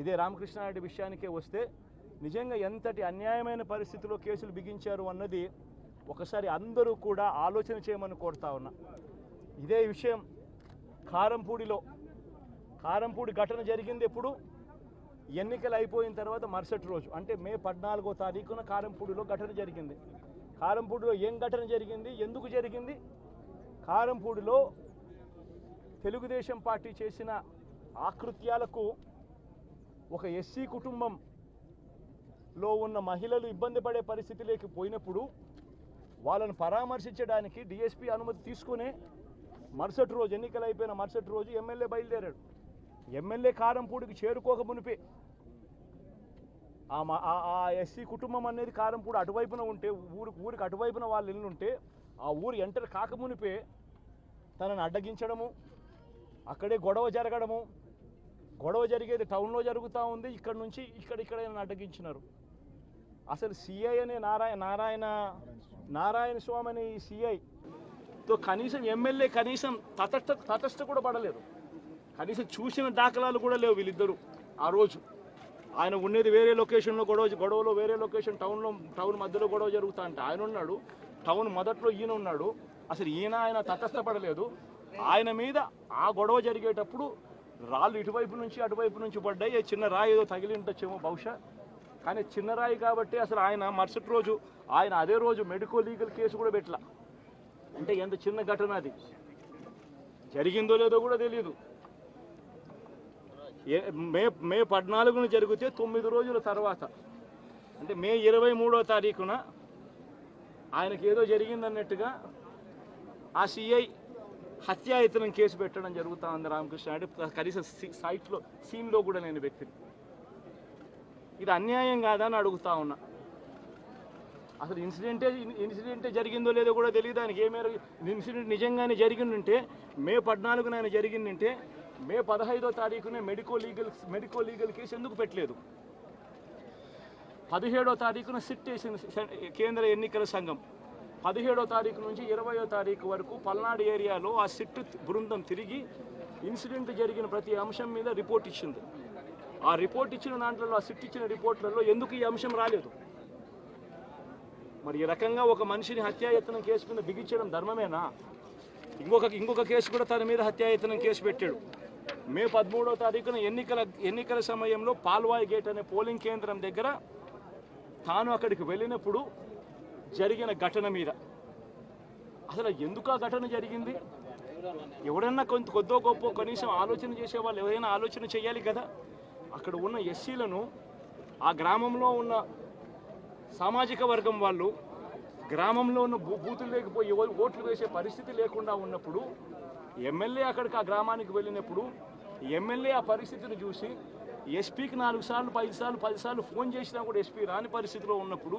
ఇదే రామకృష్ణారెడ్డి విషయానికే వస్తే నిజంగా ఎంతటి అన్యాయమైన పరిస్థితిలో కేసులు బిగించారు అన్నది ఒకసారి అందరూ కూడా ఆలోచన చేయమని కోరుతా ఉన్నా. ఇదే విషయం కారంపూడిలో. కారంపూడి ఘటన జరిగింది ఎప్పుడు? ఎన్నికలు అయిపోయిన తర్వాత మరుసటి రోజు. అంటే మే పద్నాలుగో తారీఖున కారంపూడిలో ఘటన జరిగింది. కారంపూడిలో ఏం ఘటన జరిగింది? ఎందుకు జరిగింది? కారంపూడిలో తెలుగుదేశం పార్టీ చేసిన ఆకృత్యాలకు ఒక ఎస్సీ కుటుంబంలో ఉన్న మహిళలు ఇబ్బంది పడే పరిస్థితిలోకి పోయినప్పుడు వాళ్ళను పరామర్శించడానికి డిఎస్పీ అనుమతి తీసుకునే మరుసటి రోజు ఎన్నికలు అయిపోయిన మరుసటి రోజు ఎమ్మెల్యే బయలుదేరాడు. ఎమ్మెల్యే కారంపూడికి చేరుకోక మునిపే ఆ ఎస్సీ కుటుంబం అనేది కారంపూడి అటువైపున ఉంటే ఊరు ఊరికి అటువైపున వాళ్ళు ఇల్లుంటే ఆ ఊరు ఎంటర్ కాకమునిపే తనను అడ్డగించడము అక్కడే గొడవ జరగడము గొడవ జరిగేది టౌన్లో జరుగుతూ ఉంది. ఇక్కడ నుంచి ఇక్కడ ఇక్కడ అడ్డగించినారు అసలు సిఐ అనే నారాయణ నారాయణ నారాయణ స్వామి అనే ఈ సిఐతో కనీసం ఎమ్మెల్యే కనీసం తటస్థ తటస్థ కూడా పడలేదు. కనీసం చూసిన దాఖలాలు కూడా లేవు వీళ్ళిద్దరూ ఆ రోజు. ఆయన ఉండేది వేరే లొకేషన్లో గొడవ గొడవలో వేరే లొకేషన్ టౌన్లో టౌన్ మధ్యలో గొడవ జరుగుతా అంటే ఆయన ఉన్నాడు. టౌన్ మొదట్లో ఈయన ఉన్నాడు. అసలు ఈయన ఆయన తటస్థపడలేదు ఆయన మీద ఆ గొడవ జరిగేటప్పుడు రాళ్ళు ఇటువైపు నుంచి అటువైపు నుంచి పడ్డాయి. చిన్న రాయి ఏదో తగిలి ఉండొచ్చేమో బహుశా. కానీ చిన్న రాయి కాబట్టి అసలు ఆయన మరుసటి రోజు ఆయన అదే రోజు మెడికో లీగల్ కేసు కూడా పెట్టలా. అంటే ఎంత చిన్న ఘటన అది. జరిగిందో లేదో కూడా తెలియదు ఏ మే మే పద్నాలుగున జరిగితే తొమ్మిది రోజుల తర్వాత. అంటే మే ఇరవై మూడో తారీఖున ఆయనకి ఏదో జరిగిందన్నట్టుగా ఆ సిఐ హత్యాయతనం కేసు పెట్టడం జరుగుతూ ఉంది రామకృష్ణ. అంటే కనీసం సైట్లో సీన్లో కూడా నేను వ్యక్తిని. ఇది అన్యాయం కాదని అడుగుతా ఉన్నా. అసలు ఇన్సిడెంటే ఇన్సిడెంటే జరిగిందో లేదో కూడా తెలియదు ఆయనకి. ఏ మేరకు ఇన్సిడెంట్ నిజంగానే జరిగిందంటే మే పద్నాలుగున ఆయన జరిగిందంటే మే పదహైదో తారీఖునే medico legal medico legal case ఎందుకు పెట్టలేదు? పదిహేడో తారీఖున సిట్ వేసింది కేంద్ర ఎన్నికల సంఘం. పదిహేడో తారీఖు నుంచి ఇరవయో తారీఖు వరకు పల్నాడు ఏరియాలో ఆ సిట్ బృందం తిరిగి ఇన్సిడెంట్ జరిగిన ప్రతి అంశం మీద రిపోర్ట్ ఇచ్చింది. ఆ రిపోర్ట్ ఇచ్చిన దాంట్లో ఆ సిట్ ఇచ్చిన రిపోర్ట్లలో ఎందుకు ఈ అంశం రాలేదు? మరి ఈ రకంగా ఒక మనిషిని హత్యాయత్నం కేసు మీద బిగించడం ధర్మమేనా? ఇంకొక ఇంకొక కేసు కూడా తన మీద హత్యాయత్నం కేసు పెట్టాడు. మే పదమూడవ తారీఖున ఎన్నికల ఎన్నికల సమయంలో పాల్వాయి గేట్ అనే పోలింగ్ కేంద్రం దగ్గర తాను అక్కడికి వెళ్ళినప్పుడు జరిగిన ఘటన మీద. అసలు ఎందుకు ఆ ఘటన జరిగింది? ఎవడన్నా కొంత కొద్దో గొప్ప కనీసం ఆలోచన చేసే వాళ్ళు ఎవరైనా ఆలోచన చేయాలి కదా? అక్కడ ఉన్న ఎస్సీలను ఆ గ్రామంలో ఉన్న సామాజిక వర్గం వాళ్ళు గ్రామంలో ఉన్న బూ బూతులు లేకపోయి ఓట్లు వేసే పరిస్థితి లేకుండా ఉన్నప్పుడు ఎమ్మెల్యే అక్కడికి ఆ గ్రామానికి వెళ్ళినప్పుడు ఎమ్మెల్యే ఆ పరిస్థితిని చూసి ఎస్పీకి నాలుగు సార్లు పది సార్లు పది సార్లు ఫోన్ చేసినా కూడా ఎస్పీ రాని పరిస్థితిలో ఉన్నప్పుడు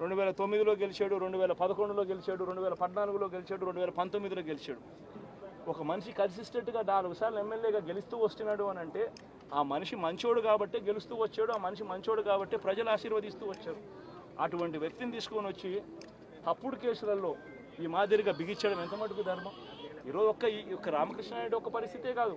రెండు వేల తొమ్మిదిలో గెలిచాడు రెండు వేల పదకొండులో గెలిచాడు రెండు వేల పద్నాలుగులో గెలిచాడు రెండు వేల పంతొమ్మిదిలో గెలిచాడు. ఒక మనిషి కన్సిస్టెంట్గా నాలుగు సార్లు ఎమ్మెల్యేగా గెలుస్తూ వస్తున్నాడు అని అంటే ఆ మనిషి మంచోడు కాబట్టి గెలుస్తూ వచ్చాడు ఆ మనిషి మంచోడు కాబట్టి ప్రజలు ఆశీర్వదిస్తూ వచ్చారు. అటువంటి వ్యక్తిని తీసుకొని వచ్చి తప్పుడు కేసులలో ఈ మాదిరిగా బిగించడం ఎంత మటుకు ధర్మం? ఈరోజు ఒక్క ఈ యొక్క రామకృష్ణ నాయుడు ఒక్క పరిస్థితే కాదు.